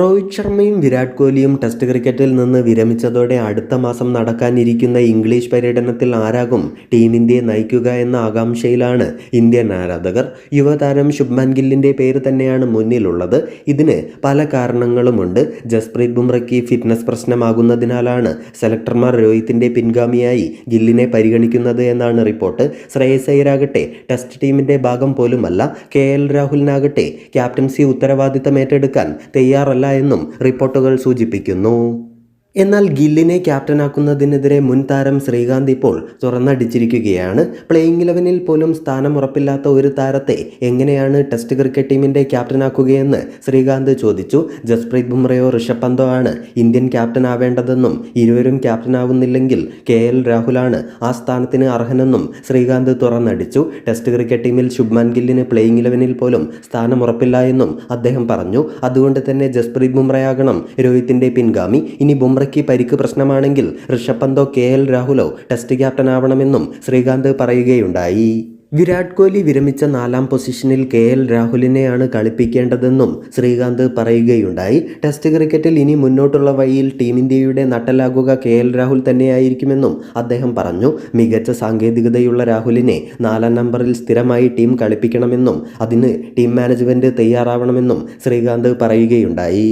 രോഹിത് ശർമ്മയും വിരാട് കോഹ്ലിയും ടെസ്റ്റ് ക്രിക്കറ്റിൽ നിന്ന് വിരമിച്ചതോടെ അടുത്ത മാസം നടക്കാനിരിക്കുന്ന ഇംഗ്ലീഷ് പര്യടനത്തിൽ ആരാകും ടീം ഇന്ത്യയെ നയിക്കുക എന്ന ആകാംക്ഷയിലാണ് ഇന്ത്യൻ ആരാധകർ. യുവതാരം ശുഭ്മാൻ ഗില്ലിന്റെ പേര് തന്നെയാണ് മുന്നിലുള്ളത്. ഇതിന് പല കാരണങ്ങളുമുണ്ട്. ജസ്പ്രീത് ബുംറയ്ക്ക് ഫിറ്റ്നസ് പ്രശ്നമാകുന്നതിനാലാണ് സെലക്ടർമാർ രോഹിത്തിന്റെ പിൻഗാമിയായി ഗില്ലിനെ പരിഗണിക്കുന്നത് എന്നാണ് റിപ്പോർട്ട് ശ്രേയസ് ടെസ്റ്റ് ടീമിന്റെ ഭാഗം പോലുമല്ല. കെ എൽ രാഹുലിനാകട്ടെ ക്യാപ്റ്റൻസി ഉത്തരവാദിത്തം ഏറ്റെടുക്കാൻ തയ്യാറല്ല എന്നും റിപ്പോർട്ടുകൾ സൂചിപ്പിക്കുന്നു. എന്നാൽ ഗില്ലിനെ ക്യാപ്റ്റനാക്കുന്നതിനെതിരെ മുൻ താരം ശ്രീകാന്ത് ഇപ്പോൾ തുറന്നടിച്ചിരിക്കുകയാണ്. പ്ലേയിങ് ഇലവനിൽ പോലും സ്ഥാനം ഉറപ്പില്ലാത്ത ഒരു താരത്തെ എങ്ങനെയാണ് ടെസ്റ്റ് ക്രിക്കറ്റ് ടീമിന്റെ ക്യാപ്റ്റനാക്കുകയെന്ന് ശ്രീകാന്ത് ചോദിച്ചു. ജസ്പ്രീത് ബുംറയോ ഋഷഭ് പന്തോ ആണ് ഇന്ത്യൻ ക്യാപ്റ്റനാവേണ്ടതെന്നും ഇരുവരും ക്യാപ്റ്റനാവുന്നില്ലെങ്കിൽ കെ എൽ രാഹുലാണ് ആ സ്ഥാനത്തിന് അർഹനെന്നും ശ്രീകാന്ത് തുറന്നടിച്ചു. ടെസ്റ്റ് ക്രിക്കറ്റ് ടീമിൽ ശുഭ്മാൻ ഗില്ലിന് പ്ലേയിങ് ഇലവനിൽ പോലും സ്ഥാനം ഉറപ്പില്ല എന്നും അദ്ദേഹം പറഞ്ഞു. അതുകൊണ്ട് തന്നെ ജസ്പ്രീത് ബുംറയാകണം രോഹിത്തിന്റെ പിൻഗാമി. ഇനി ബുംറയ്ക്ക് പരിക്ക് പ്രശ്നമാണെങ്കിൽ ഋഷഭ് പന്തോ കെ എൽ രാഹുലോ ടെസ്റ്റ് ക്യാപ്റ്റൻ ആവണമെന്നും ശ്രീകാന്ത് പറയുകയുണ്ടായി. വിരാട് കോഹ്ലി വിരമിച്ച നാലാം പൊസിഷനിൽ കെ എൽ രാഹുലിനെയാണ് കളിപ്പിക്കേണ്ടതെന്നും ശ്രീകാന്ത് പറയുകയുണ്ടായി. ടെസ്റ്റ് ക്രിക്കറ്റിൽ ഇനി മുന്നോട്ടുള്ള വഴിയിൽ ടീം ഇന്ത്യയുടെ നട്ടലാകുക കെ എൽ രാഹുൽ തന്നെയായിരിക്കുമെന്നും അദ്ദേഹം പറഞ്ഞു. മികച്ച സാങ്കേതികതയുള്ള രാഹുലിനെ നാലാം നമ്പറിൽ സ്ഥിരമായി ടീം കളിപ്പിക്കണമെന്നും അതിന് ടീം മാനേജ്മെന്റ് തയ്യാറാവണമെന്നും ശ്രീകാന്ത് പറയുകയുണ്ടായി.